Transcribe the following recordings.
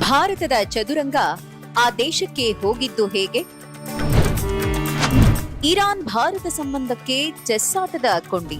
ಭಾರತದ ಚದುರಂಗ ಆ ದೇಶಕ್ಕೆ ಹೋಗಿದ್ದು ಹೇಗೆ? ಇರಾನ್ ಭಾರತ ಸಂಬಂಧಕ್ಕೆ ಚೆಸ್ಸಾಟದ ಕೊಂಡಿ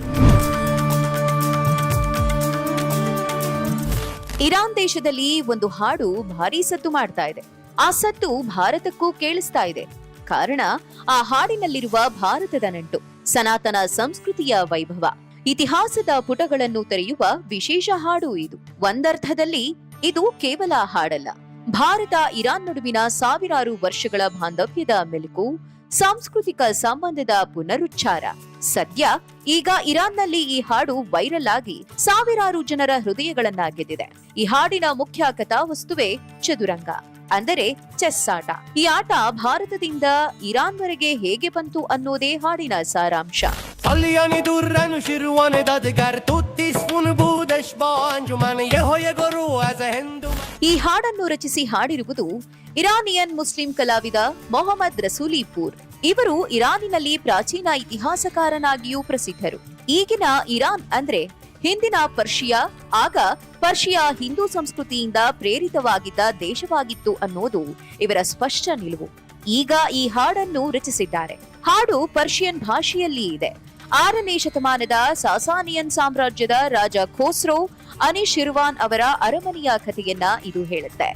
ಇರಾನ್ ದೇಶದಲ್ಲಿ ಒಂದು ಹಾಡು ಭಾರೀ ಸದ್ದು ಮಾಡ್ತಾ ಇದೆ. ಆ ಸದ್ದು ಭಾರತಕ್ಕೂ ಕೇಳಿಸ್ತಾ ಇದೆ. ಕಾರಣ, ಆ ಹಾಡಿನಲ್ಲಿರುವ ಭಾರತದ ನಂಟು, ಸನಾತನ ಸಂಸ್ಕೃತಿಯ ವೈಭವ. ಇತಿಹಾಸದ ಪುಟಗಳನ್ನು ತೆರೆಯುವ ವಿಶೇಷ ಹಾಡು ಇದು. ಒಂದರ್ಥದಲ್ಲಿ ಇದು ಕೇವಲ ಹಾಡಲ್ಲ. ಭಾರತ, ಇರಾನ್ ನಡುವಿನ ಸಾವಿರಾರು ವರ್ಷಗಳ ಬಾಂಧವ್ಯದ ಮೆಲುಕು, ಸಾಂಸ್ಕೃತಿಕ ಸಂಬಂಧದ ಪುನರುಚ್ಚಾರ. ಸದ್ಯ ಈಗ ಇರಾನ್ನಲ್ಲಿ ಈ ಹಾಡು ವೈರಲ್ ಆಗಿ ಸಾವಿರಾರು ಜನರ ಹೃದಯಗಳನ್ನ ಗೆದ್ದಿದೆ ಈ ಹಾಡಿನ ಮುಖ್ಯ ಕಥಾವಸ್ತುವೇ ಚದುರಂಗ. ಅಂದರೆ ಚೆಸ್ ಆಟ. ಈ ಆಟ ಭಾರತದಿಂದ ಇರಾನ್ವರೆಗೆ ಹೇಗೆ ಬಂತು ಅನ್ನೋದೇ ಹಾಡಿನ ಸಾರಾಂಶ. ಈ ಹಾಡನ್ನು ರಚಿಸಿ ಹಾಡಿರುವುದು ಇರಾನಿಯನ್ ಮುಸ್ಲಿಂ ಕಲಾವಿದ ಮೊಹಮ್ಮದ್ ರಸೂಲಿಪುರ್. ಇವರು ಇರಾನಿನಲ್ಲಿ ಪ್ರಾಚೀನ ಇತಿಹಾಸಕಾರನಾಗಿಯೂ ಪ್ರಸಿದ್ಧರು. ಈಗಿನ ಇರಾನ್ ಅಂದ್ರೆ ಹಿಂದಿನ ಪರ್ಷಿಯಾ, ಆಗ ಪರ್ಷಿಯಾ ಹಿಂದೂ ಸಂಸ್ಕೃತಿಯಿಂದ ಪ್ರೇರಿತವಾಗಿದ್ದ ದೇಶವಾಗಿತ್ತು ಅನ್ನೋದು ಇವರ ಸ್ಪಷ್ಟ ನಿಲುವು. ಈಗ ಈ ಹಾಡನ್ನು ರಚಿಸಿದ್ದಾರೆ. ಹಾಡು ಪರ್ಷಿಯನ್ ಭಾಷೆಯಲ್ಲಿ ಇದೆ. ಆರನೇ ಶತಮಾನದ ಸಾಸಾನಿಯನ್ ಸಾಮ್ರಾಜ್ಯದ ರಾಜ ಖೋಸ್ರೋ ಅನಿಶಿರ್ವಾನ್ ಅವರ ಅರಮನೆಯ ಕಥೆಯನ್ನ ಇದು ಹೇಳುತ್ತೆ.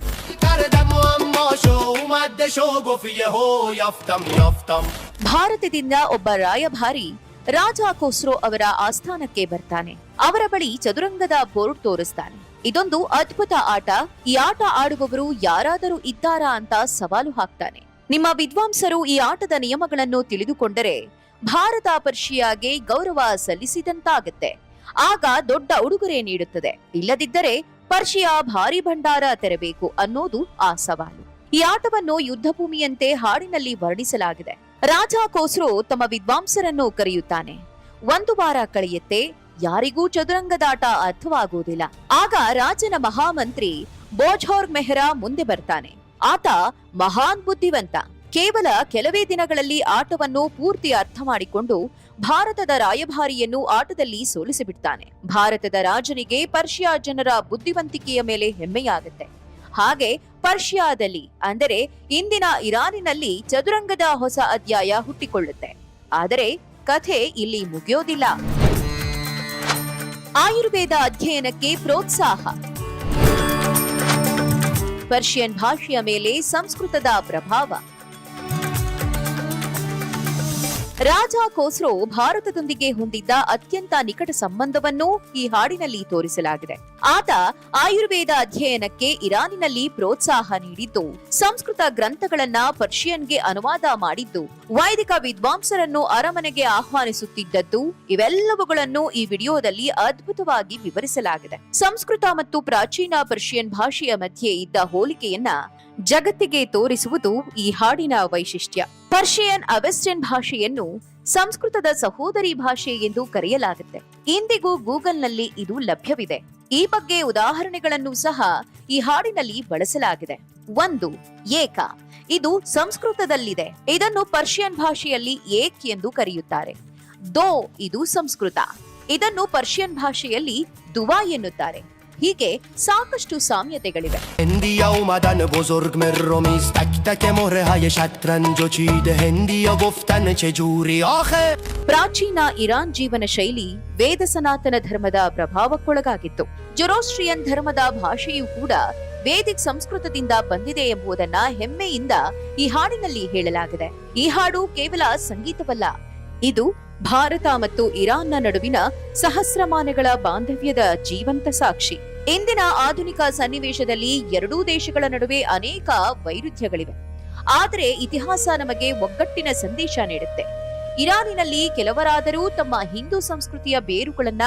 ಭಾರತದಿಂದ ಒಬ್ಬ ರಾಯಭಾರಿ ರಾಜ ಖೋಸ್ರೋ ಅವರ ಆಸ್ಥಾನಕ್ಕೆ ಬರ್ತಾನೆ. ಅವರ ಬಳಿ ಚದುರಂಗದ ಬೋರ್ಡ್ ತೋರಿಸ್ತಾನೆ. ಇದೊಂದು ಅದ್ಭುತ ಆಟ. ಈ ಆಟ ಆಡುವವರು ಯಾರಾದರೂ ಇದ್ದಾರಾ ಅಂತ ಸವಾಲು ಹಾಕ್ತಾನೆ. ನಿಮ್ಮ ವಿದ್ವಾಂಸರು ಈ ಆಟದ ನಿಯಮಗಳನ್ನು ತಿಳಿದುಕೊಂಡರೆ ಭಾರತ ಪರ್ಷಿಯಾಗೆ ಗೌರವ ಸಲ್ಲಿಸಿದಂತಾಗತ್ತೆ. ಆಗ ದೊಡ್ಡ ಉಡುಗೊರೆ ನೀಡುತ್ತದೆ. ಇಲ್ಲದಿದ್ದರೆ ಪರ್ಷಿಯಾ ಭಾರಿ ಭಂಡಾರ ತೆರಬೇಕು ಅನ್ನೋದು ಆ ಸವಾಲು. ಈ ಆಟವನ್ನು ಯುದ್ಧಭೂಮಿಯಂತೆ ಹಾಡಿನಲ್ಲಿ ವರ್ಣಿಸಲಾಗಿದೆ. ರಾಜ ಕೋಸ್ರೋ ತಮ್ಮ ವಿದ್ವಾಂಸರನ್ನು ಕರೆಯುತ್ತಾನೆ. ಒಂದು ವಾರ ಕಳೆಯುತ್ತೆ, ಯಾರಿಗೂ ಚದುರಂಗದಾಟ ಅರ್ಥವಾಗುವುದಿಲ್ಲ. ಆಗ ರಾಜನ ಮಹಾಮಂತ್ರಿ ಬೋಜೋರ್ ಮೆಹ್ರಾ ಮುಂದೆ ಬರ್ತಾನೆ. ಆತ ಮಹಾನ್ ಬುದ್ಧಿವಂತ. ಕೇವಲ ಕೆಲವೇ ದಿನಗಳಲ್ಲಿ ಆಟವನ್ನು ಪೂರ್ತಿ ಅರ್ಥ ಮಾಡಿಕೊಂಡು ಭಾರತದ ರಾಯಭಾರಿಯನ್ನು ಆಟದಲ್ಲಿ ಸೋಲಿಸಿಬಿಡ್ತಾನೆ. ಭಾರತದ ರಾಜನಿಗೆ ಪರ್ಷಿಯಾ ಜನರ ಬುದ್ಧಿವಂತಿಕೆಯ ಮೇಲೆ ಹೆಮ್ಮೆಯಾಗುತ್ತೆ. ಹಾಗೆ ಪರ್ಷಿಯಾದಲ್ಲಿ ಅಂದರೆ ಇಂದಿನ ಇರಾನಿನಲ್ಲಿ ಚದುರಂಗದ ಹೊಸ ಅಧ್ಯಾಯ ಹುಟ್ಟಿಕೊಳ್ಳುತ್ತೆ. ಆದರೆ ಕಥೆ ಇಲ್ಲಿ ಮುಗಿಯೋದಿಲ್ಲ. ಆಯುರ್ವೇದ ಅಧ್ಯಯನಕ್ಕೆ ಪ್ರೋತ್ಸಾಹ. ಪರ್ಷಿಯನ್ ಭಾಷೆಯ ಮೇಲೆ ಸಂಸ್ಕೃತದ ಪ್ರಭಾವ. ರಾಜ ಕೋಸ್ರೋ ಭಾರತದೊಂದಿಗೆ ಹೊಂದಿದ್ದ ಅತ್ಯಂತ ನಿಕಟ ಸಂಬಂಧವನ್ನೂ ಈ ಹಾಡಿನಲ್ಲಿ ತೋರಿಸಲಾಗಿದೆ. ಆತ ಆಯುರ್ವೇದ ಅಧ್ಯಯನಕ್ಕೆ ಇರಾನಿನಲ್ಲಿ ಪ್ರೋತ್ಸಾಹ ನೀಡಿದ್ದು, ಸಂಸ್ಕೃತ ಗ್ರಂಥಗಳನ್ನ ಪರ್ಷಿಯನ್ಗೆ ಅನುವಾದ ಮಾಡಿದ್ದು, ವೈದಿಕ ವಿದ್ವಾಂಸರನ್ನು ಅರಮನೆಗೆ ಆಹ್ವಾನಿಸುತ್ತಿದ್ದದ್ದು, ಇವೆಲ್ಲವುಗಳನ್ನು ಈ ವಿಡಿಯೋದಲ್ಲಿ ಅದ್ಭುತವಾಗಿ ವಿವರಿಸಲಾಗಿದೆ. ಸಂಸ್ಕೃತ ಮತ್ತು ಪ್ರಾಚೀನ ಪರ್ಷಿಯನ್ ಭಾಷೆಯ ಮಧ್ಯೆ ಇದ್ದ ಹೋಲಿಕೆಯನ್ನ ಜಗತ್ತಿಗೆ ತೋರಿಸುವುದು ಈ ಹಾಡಿನ ವೈಶಿಷ್ಟ್ಯ. ಪರ್ಷಿಯನ್ ಅವೆಸ್ಟರ್ನ್ ಭಾಷೆಯನ್ನು ಸಂಸ್ಕೃತದ ಸಹೋದರಿ ಭಾಷೆ ಎಂದು ಕರೆಯಲಾಗುತ್ತೆ. ಇಂದಿಗೂ ಗೂಗಲ್ನಲ್ಲಿ ಇದು ಲಭ್ಯವಿದೆ. ಈ ಬಗ್ಗೆ ಉದಾಹರಣೆಗಳನ್ನು ಸಹ ಈ ಹಾಡಿನಲ್ಲಿ ಬಳಸಲಾಗಿದೆ. ಒಂದು, ಏಕ. ಇದು ಸಂಸ್ಕೃತದಲ್ಲಿದೆ. ಇದನ್ನು ಪರ್ಷಿಯನ್ ಭಾಷೆಯಲ್ಲಿ ಏಕ್ ಎಂದು ಕರೆಯುತ್ತಾರೆ. ದೋ, ಇದು ಸಂಸ್ಕೃತ. ಇದನ್ನು ಪರ್ಷಿಯನ್ ಭಾಷೆಯಲ್ಲಿ ದುವಾ ಎನ್ನುತ್ತಾರೆ. ಹೀಗೆ ಸಾಕಷ್ಟು ಸಾಮ್ಯತೆಗಳಿವೆ هندی اومدن بزرگ مرومیز تک تک مهره های شطرنج و چیده هندی گفتن چه جوری آخه ಪ್ರಾಚೀನ ಇರಾನ್ ಜೀವನ ಶೈಲಿ ವೇದ ಸನಾತನ ಧರ್ಮದ ಪ್ರಭಾವಕ್ಕೊಳಗಾಗಿತ್ತು ಜೊರೋಸ್ಟ್ರಿಯನ್ ಧರ್ಮದ ಭಾಷೆಯೂ ಕೂಡ ವೇದಿಕ್ ಸಂಸ್ಕೃತದಿಂದ ಬಂದಿದೆ ಎಂಬುದನ್ನ ಹೆಮ್ಮೆಯಿಂದ ಈ ಹಾಡಿನಲ್ಲಿ ಹೇಳಲಾಗಿದೆ ಈ ಹಾಡು ಕೇವಲ ಸಂಗೀತವಲ್ಲ ಇದು ಭಾರತ ಮತ್ತು ಇರಾನ್ನ ನಡುವಿನ ಸಹಸ್ರಮಾನಗಳ ಬಾಂಧವ್ಯದ ಜೀವಂತ ಸಾಕ್ಷಿ. ಇಂದಿನ ಆಧುನಿಕ ಸನ್ನಿವೇಶದಲ್ಲಿ ಎರಡೂ ದೇಶಗಳ ನಡುವೆ ಅನೇಕ ವೈರುಧ್ಯಗಳಿವೆ. ಆದರೆ ಇತಿಹಾಸ ನಮಗೆ ಒಗ್ಗಟ್ಟಿನ ಸಂದೇಶ ನೀಡುತ್ತೆ. ಇರಾನಿನಲ್ಲಿ ಕೆಲವರಾದರೂ ತಮ್ಮ ಹಿಂದೂ ಸಂಸ್ಕೃತಿಯ ಬೇರುಗಳನ್ನ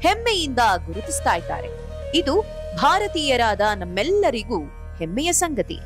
ಹೆಮ್ಮೆಯಿಂದ ಗುರುತಿಸ್ತಾ ಇದ್ದಾರೆ. ಇದು ಭಾರತೀಯರಾದ ನಮ್ಮೆಲ್ಲರಿಗೂ ಹೆಮ್ಮೆಯ ಸಂಗತಿ.